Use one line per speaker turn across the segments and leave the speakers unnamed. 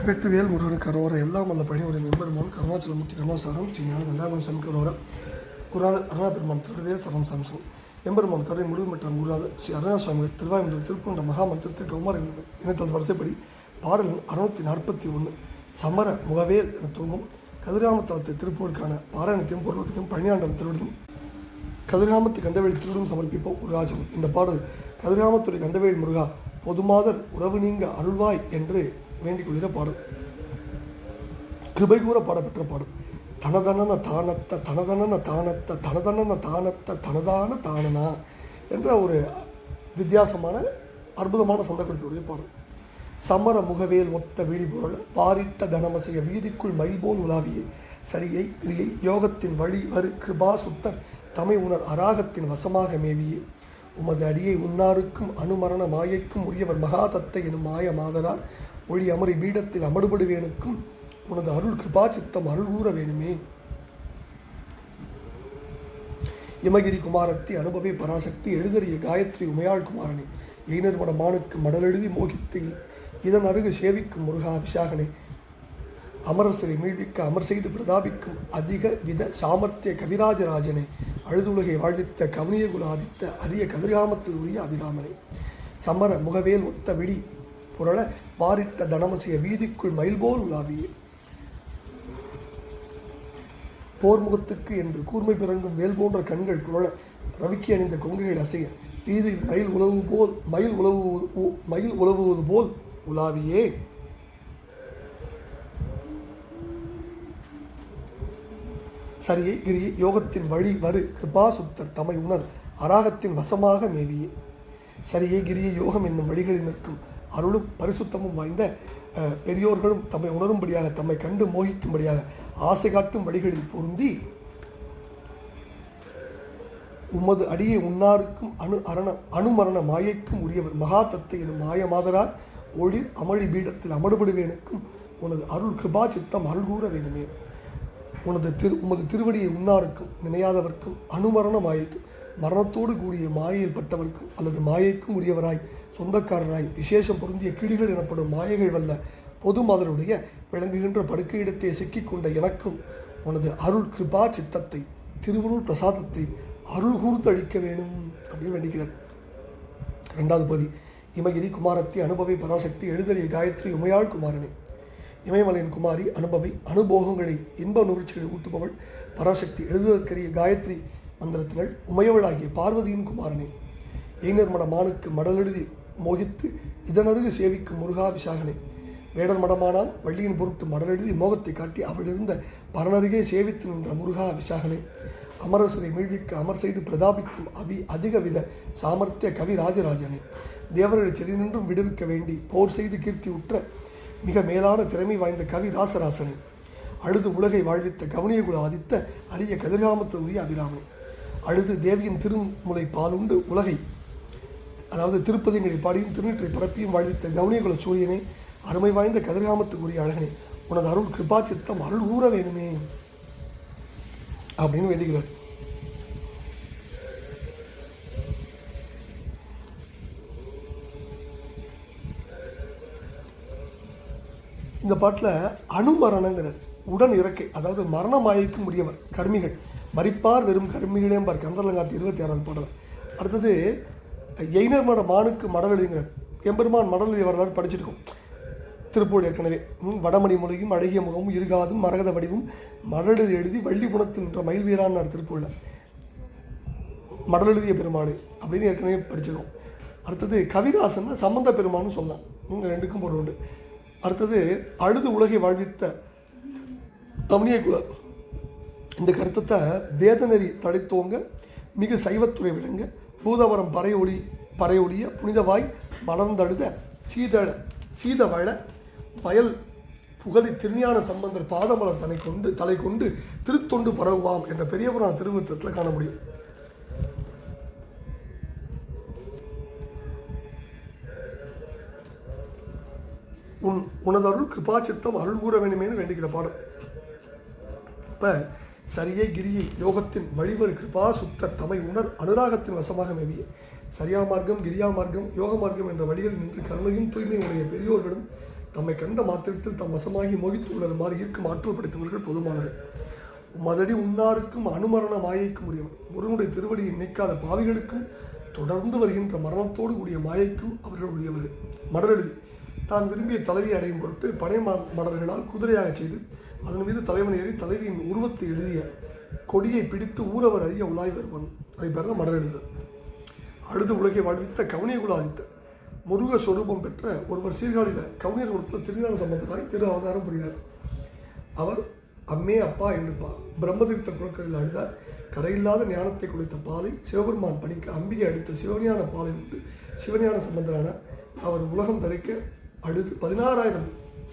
வெற்றிவேல் முருகன் கரோர எல்லாம் வல்ல பணியுடைய மெம்பெருமான் கருணாச்சலமூர்த்தி கருணாசாரம் ஸ்ரீ ஞான கண்டாமன் சாமி கரோர குருநாத அருணா பெருமான் சரம் சாம்சம் எம்பெருமான் கருணை முடிவு குருநாத ஸ்ரீ அருணா சுவாமி திருவாயுமன்ற திருப்பூண்ட மகாமந்திரத்தில் கௌமார இனத்தல் வரிசைப்படி பாடல் அறுநூத்தி நாற்பத்தி ஒன்று சமர முகவேல் என தூங்கும் கதிராமத்தலத்தை திருப்பூருக்கான பாராயணத்தையும் பொருளுக்கத்தையும் பழனியாண்டம் திருவிடும் கதிராமத்து கந்தவேல் திருடும் சமர்ப்பிப்போம் உருராஜன் இந்த பாடல் கதிராமத்துறை கந்தவேல் முருகா பொதுமாதர் உறவு நீங்க அருள்வாய் என்று வேண்டிக் கொள்கிற பாடல் கிருபை கூற பாடப்பெற்ற பாடல் தனதனன தானத்த தனதனன தானத்த தனதனன தானத்த தனதான தானனா என்ற ஒரு வித்தியாசமான அற்புதமான சந்தக்குறிப்புடைய பாடல் சமர முகவேல் ஒத்த விழிபொருள் பாரிட்ட தனமசைய வீதிக்குள் மயில் போல் சரியை கிரியை யோகத்தின் வழி வரு கிருபா சுத்தர் தமை உணர் அராகத்தின் வசமாக மேவியே. உமது அடியை உன்னாருக்கும் அனுமரண மாயைக்கும் உரியவர் மகாதத்தை எனும் மாய மாதரார் ஒழி அமரி பீடத்தில் அமடுபடுவேனுக்கும் உனது அருள் கிருபா சித்தம் அருள் கூற வேணுமே. இமகிரி குமாரத்தி அனுபவி பராசக்தி எழுதறிய காயத்ரி உமையாள் குமாரனே எய்னர் மடமானுக்கு மடலெழுதி மோகித்து இதன் அருகு சேவிக்கும் முருகா விசாகனே அமரசரை மீழ்விக்க அமர் செய்து பிரதாபிக்கும் அதிக வித சாமர்த்திய கவிராஜராஜனை அழுதுலகை வாழ்வித்த கவனியகுலாதித்த அரிய கதிர்காமத்தில் உரிய அபிராமனை சமர முகவேல் ஒத்த விழி புரள பாரிட்ட தனமசிய வீதிக்குள் மயில்போல் உலாவியே. போர்முகத்துக்கு என்று கூர்மை பிறங்கும் வேல் போன்ற கண்கள் புரள ரவிக்கு அணிந்த கொங்கைகள் அசைய வீதியில் மயில் உழவு போல் மயில் உழவு மயில் உழவுவது போல் உலாவியே. சரியை கிரியை யோகத்தின் வழி வரு கிருபாசுத்தர் தமை உணர் அராகத்தின் வசமாக மேவியே. சரியை கிரியை யோகம் என்னும் வழிகளில் நிற்கும் அருளும் பரிசுத்தமும் வாய்ந்த பெரியோர்களும் தம்மை உணரும்படியாக தம்மை கண்டு மோகிக்கும்படியாக ஆசை காட்டும் வழிகளில் பொருந்தி உமது அடியை உன்னாருக்கும் அணு அரண அணுமரண மாயைக்கும் உரியவர் மகா தத்தை எனும் மாயமாதரார் ஒளிர் அமளி பீடத்தில் அமடுபடுவேனுக்கும் உனது அருள் கிருபா சித்தம் அருள் கூற வேணுமே. உனது திரு உமது திருவடியை உன்னாருக்கும் நினையாதவர்க்கும் அனுமரண மாயைக்கும் மரணத்தோடு கூடிய மாயையில் பட்டவர்க்கும் அல்லது மாயைக்கும் உரியவராய் சொந்தக்காரராய் விசேஷம் பொருந்திய கிளிகள் எனப்படும் மாயைகள் வல்ல பொது மாதருடைய விளங்குகின்ற படுக்கையிடத்தை செக்கிக் கொண்ட எனக்கும் உனது அருள் கிருபா சித்தத்தை திருவருள் பிரசாதத்தை அருள் கூர்த்து அளிக்க வேணும் அப்படின்னு வேண்டிக்கிறார். ரெண்டாவது பதி இமகிரி குமாரத்தி அனுபவி பராசக்தி எழுதறிய காயத்ரி உமையாள் குமாரனே. இமயமலையின் குமாரி அனுபவி அனுபோகங்களை இன்ப நுகர்ச்சிகளை ஊட்டுபவள் பராசக்தி எழுதுவதற்கரிய காயத்ரி மந்திரத்தினள் உமையவளாகிய பார்வதியின் குமாரனே. எய்னர் மட மானுக்கு மடலெழுதி மோகித்து இதனருகு சேவிக்கும் முருகா விசாகனே. வேடர் மடமானான் வள்ளியின் பொருட்டு மடலெழுதி மோகத்தை காட்டி அவளிருந்த பரனருகே சேவித்து நின்ற முருகா விசாகனே. அமரசரை மீழ்விக்க அமர் செய்து பிரதாபிக்கும் அபி அதிக வித சாமர்த்திய கவி ராஜராஜனே தேவர்களை செறி நின்றும் விடுவிக்க வேண்டி போர் செய்து கீர்த்தி உற்ற மிக மேலான திறமை வாய்ந்த கவி ராசராசனே அழுது உலகை வாழ்வித்த கவனியகுல ஆதித்த அரிய கதிர்காமத்தினுடைய உரிய அழுது தேவியின் திருமுலை பாலுண்டு உலகை அதாவது திருப்பதிங்களை பாடியும் திருநீற்றை பரப்பியும் வாழ்வித்த கவுனியகுல சூரியனே அருமை வாய்ந்த கதிர்காமத்துக்குரிய அழகனே உனது அருள் கிருபா சித்தம் அருள் கூற வேணுமே அப்படின்னு வேண்டுகிறார். இந்த பாட்டில் அணுமரணங்கிறார் உடன் இறக்கை அதாவது மரண உரியவர் கர்மிகள். மறிப்பார் வெறும் கர்மிகளேம்பார் கந்தரலங்காத்து இருபத்தி ஆறாவது பாடல். அடுத்தது எய்னர் மட மானுக்கு மடல் எழுதுங்கிறார் எம்பெருமான் மடல் எழுதிய வரலாறு படிச்சிருக்கோம். திருப்பூர் ஏற்கனவே. வடமணி மொழியும் அழகிய முகமும் இருகாதும் மரகத வடிவும் மடல் எழுதி வள்ளி குணத்தில் நின்ற மயில் வீரான்னார் திருப்பூரில். மடல் எழுதிய பெருமாள் அப்படின்னு ஏற்கனவே படிச்சிருக்கோம். அடுத்தது கவிராசன் சம்பந்த பெருமான்னு சொல்லலாம். ரெண்டுக்கும் பொருள் உண்டு. அடுத்தது அழுது உலகை வாழ்வித்த தமனிய இந்த கருத்தத்தை வேதநெறி தழைத்தோங்க மிக சைவத்துறை விளங்க பூதவரம் பறையொளி பறையொளிய புனிதவாய் மலர்ந்தழுத சீதழ சீதவழ வயல் புகழி திருஞான சம்பந்தர் பாதமலர் தலை கொண்டு தலை கொண்டு திருத்தொண்டு பரவுவாம் என்ற பெரிய புராண திருவிருத்தத்தில் காண முடியும். உன் உனது அருள் கிருபாச்சித்தம் அருள் கூற வேண்டுமேனு வேண்டுகிற பாடல் இப்போ சரியை கிரியை யோகத்தின் வழிவரு கிருபா சுத்த தமை உணர் அனுராகத்தின் வசமாக மேவிய. சரியா மார்க்கம் கிரியா மார்க்கம் யோக மார்க்கம் என்ற வழியில் நின்று கருணையும் தூய்மை உடைய பெரியோர்களும் தம்மை கண்ட மாத்திரத்தில் தம் வசமாகி மோகித்து உள்ளது மாதிரி இருக்கும் ஆற்றல் படைத்தவர்கள் பொதுமானவர். மதடி உன்னாருக்கும் அனுமரண மாயைக்கும் உரியவர் முருகனுடைய திருவடியை நினைக்காத பாவிகளுக்கும் தொடர்ந்து வருகின்ற மரணத்தோடு கூடிய மாயைக்கும் அவர்கள் உரியவர்கள் மடரெழுதி. தான் விரும்பிய தலைவியை அடையும் பொருட்டு பனை ம- மடல்களால் குதிரையாக செய்து அதன் மீது தலைவன் ஏறி தலைவியின் உருவத்தை எழுதிய கொடியை பிடித்து ஊரவர் அறிய உலாய் வருவன். அதை பேர் தான் எழுது அழுது உலகை வாழ்வித்த கவுனிய குலாதித்த. முருக சொரூபம் பெற்ற ஒருவர் சீர்காழியில் கவுனியர் கொடுத்த திருஞான சம்பந்தராய் திரு அவதாரம் புரிகிறார். அவர் அம்மே அப்பா என்றுப்பா பிரம்மதீர்த்த குளக்கரில் அழுதார். கரையில்லாத ஞானத்தை குளித்த பாலை சிவபெருமான் பணிக்கு அம்பிகை அடித்த சிவஞான பாலை உண்டு சிவஞான சம்பந்தரான அவர் உலகம் தடைக்க அழுது பதினாறாயிரம்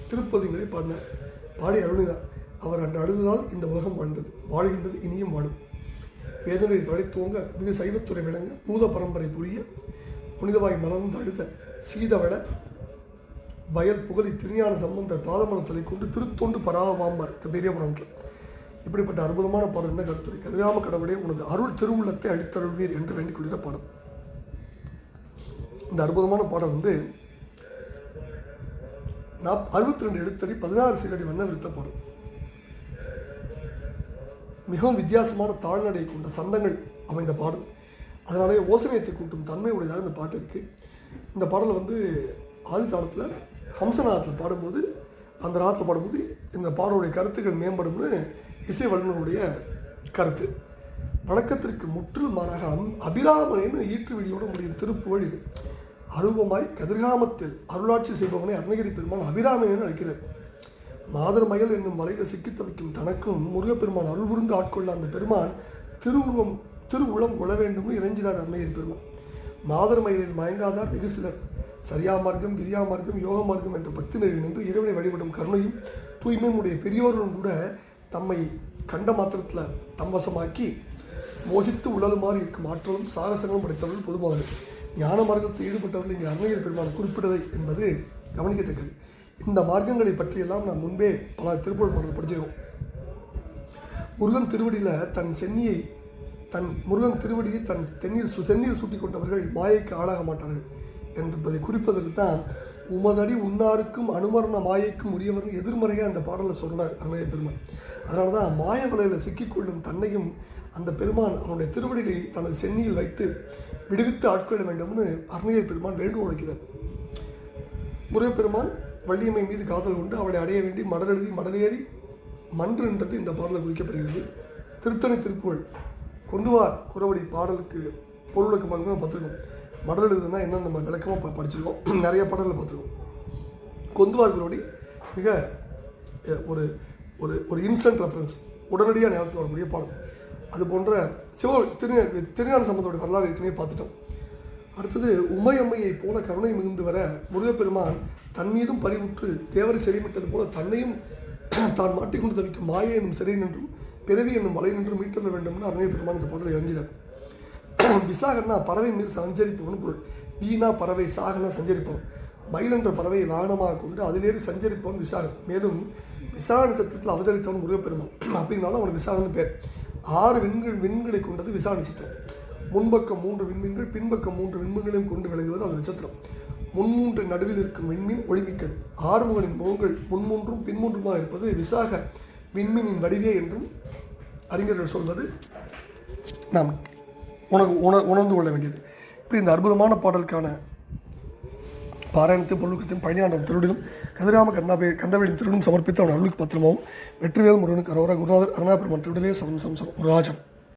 திருப்பதிகளை பாடினார் பாடி அருணினார் அவர் அன்று அழுததால் இந்த உலகம் வாழ்ந்தது. வாழ்கின்றது இனியும் வாழும். வேதனை தொலைத்துவங்க மிக சைவத்துறை விளங்க பூத பரம்பரை புரிய புனிதவாய் மலர்ந்து அழுத சீதவள வயல் புகழி திருஞான சம்பந்தர் பாதமலத்தலை கொண்டு திருத்தொண்டு பராவாம்பார் பெரிய புராணத்தில் இப்படிப்பட்ட அற்புதமான பாடல் என்ன கருத்துரை? கதிராம கடவுளே உனது அருள் திருவுள்ளத்தை அழித்தருள்வீர் என்று வேண்டிக் கொள்கிற பாடல். இந்த அற்புதமான பாடல் வந்து நாப் அறுபத்தி ரெண்டு எழுத்தடி பதினாறு சீரடி வண்ண விருத்தப்படும் மிகவும் வித்தியாசமான தாழ்நடை கொண்ட சந்தங்கள் அமைந்த பாடல். அதனாலே ஓசனையத்தை கூட்டும் தன்மை உடையதாக இந்த பாட்டு இருக்குது இந்த பாடலை வந்து ஆதி தாளத்தில் ஹம்சநாதத்தில் பாடும்போது அந்த ராகத்தில் பாடும்போது இந்த பாடலுடைய கருத்துக்கள் மேம்படும்னு இசை வல்லுநருடைய கருத்து. வழக்கத்திற்கு முற்றிலும் மாறாக அம் அபிராமனேன்னு ஈற்று விழியோட முடியும் திருப்புகழ் இது. அருவமாய் கதிர்காமத்தில் அருளாட்சி செய்பவனை அருணகிரி பெருமான் அபிராமனேன்னு அழைக்கிறார். மாதர்மயல் என்னும் வலையில் சிக்கித் தவிக்கும் தனக்கும் முருகப்பெருமான் அருள் புரிந்து ஆட்கொள்ள அந்த பெருமான் திருவுருவம் திருவுளம் கொள்ள வேண்டும்னு இறைஞ்சினார் அருணகிரி பெருமான். மாதர்மயிலில் மயங்காதார் வெகு சிலர். சரியா மார்க்கம் கிரியா மார்க்கம் யோக மார்க்கம் என்ற பக்தி நிலையில் நின்று இறைவனை வழிபடும் கருணையும் தூய்மையும் உடைய பெரியோர்களும் கூட தம்மை கண்ட மாத்திரத்தில் தம்வசமாக்கி மோகித்து உழலுமாறு இருக்கும். ஆற்றலும் சாகசங்களும் படைத்தவர்கள் பொதுவாக ஞான மார்க்கத்தில் ஈடுபட்டவர்கள் இங்கே அன்னையர் பெருமான் குறிப்பிட்டதை என்பது கவனிக்கத்தக்கது. இந்த மார்க்கங்களை பற்றியெல்லாம் நான் முன்பே பல திருப்பூர் பாடல் படிச்சிருக்கோம். முருகன் திருவடியில் தன் சென்னியை தன் முருகன் திருவடியை தன் தென்னீர் சு செந்நீர் சூட்டி கொண்டவர்கள் மாயைக்கு ஆளாக மாட்டார்கள் என்பதை குறிப்பதற்கு தான் உமதடி உன்னாருக்கும் அனுமரண மாயைக்கும் உரியவர் எதிர்மறையாக அந்த பாடலை சொல்கிறார் அருணகிரி பெருமான் அதனால தான் மாய வலையில் சிக்கிக்கொள்ளும் தன்னையும் அந்த பெருமான் அவனுடைய திருவடிகளை தனது சென்னியில் வைத்து விடுவித்து ஆட்கொள்ள வேண்டும்னு அருணகிரி பெருமான் வேண்டுகோள் வைக்கிறார் முருகப்பெருமான் வள்ளியம்மை மீது காதல் கொண்டு அவளை அடைய வேண்டி மடலெழுதி மடலேறி மன்று என்றது இந்த பாடலில் குறிக்கப்படுகிறது. திருத்தணி திருப்புகழ் கொண்டுவார் குறவடி பாடலுக்கு பொருளுக்கு மட்டுமே பார்த்துருக்கோம். மடல் எழுதுனா என்ன நம்ம விளக்கமாக ப- படிச்சிருக்கோம். நிறைய பாடல்கள் பார்த்துருக்கோம். கொந்துவார் குறவடி மிக ஒரு ஒரு ஒரு இன்ஸ்டன்ட் ரெஃபரன்ஸ் உடனடியாக ஞாபகத்தில் வரக்கூடிய பாடல். அது போன்ற சிவ திரு திருஞான சம்பந்தோட வரலாறு ஏற்கனவே பார்த்துட்டோம். அடுத்தது உமையம்மையை போல கருணை மிகுந்து வர முருகப்பெருமான் தன் மீதும் பறிவுற்று தேவரை செறிமிட்டது போல தன்னையும் தான் மாட்டிக்கொண்டு தவிக்கும் மாயை என்னும் சிறை நின்றும் பிறவி என்னும் வலை நின்றும் மீட்டல வேண்டும்னு அருணை பெருமான் இந்த பாடலை இறஞ்சினார் விசாகன்னா பறவை மீது சஞ்சரிப்பவன் பொருள். வீணா பறவை சாகனா சஞ்சரிப்பவன். மயில் என்ற பறவையை வாகனமாக கொண்டு அதிலேறி சஞ்சரிப்பவன் விசாகன். மேலும் விசாக நட்சத்திரத்தில் அவதரித்தவன் முருகப்பெருமான். அப்படின்னாலும் அவனுக்கு விசாகன்னு பேர். ஆறு விண்கள் விண்களை கொண்டது விசா நட்சத்திரம். முன்பக்கம் மூன்று விண்மீன்கள் பின்பக்கம் மூன்று விண்மீன்களையும் கொண்டு விளங்குவது அந்த நட்சத்திரம். முன்மூன்று நடுவில் இருக்கும் விண்மீன் ஒளிமிக்கது. ஆறுமுகனின் முகங்கள் முன்மூன்றும் பின்மூன்றுமாக இருப்பது விசாக விண்மீனின் வடிவே என்றும் அறிஞர்கள் சொல்வது நாம் உணர்வு உண உணர்ந்து கொள்ள வேண்டியது. இப்படி இந்த அற்புதமான பாடலுக்கான பாராயணத்தையும் பொருளுக்கத்தையும் பழனியாண்டம் திருடனும் கதிராம கந்தாபே கந்தவேலின் திருடும் சமர்ப்பித்து அவன் அருளுக்கு பத்திரமாவும் வெற்றிவேல் முருகனுக்கு அரோரா குருநாதர் அருணாபெருமான் திருடலே சமம் சம்சம் ராஜம்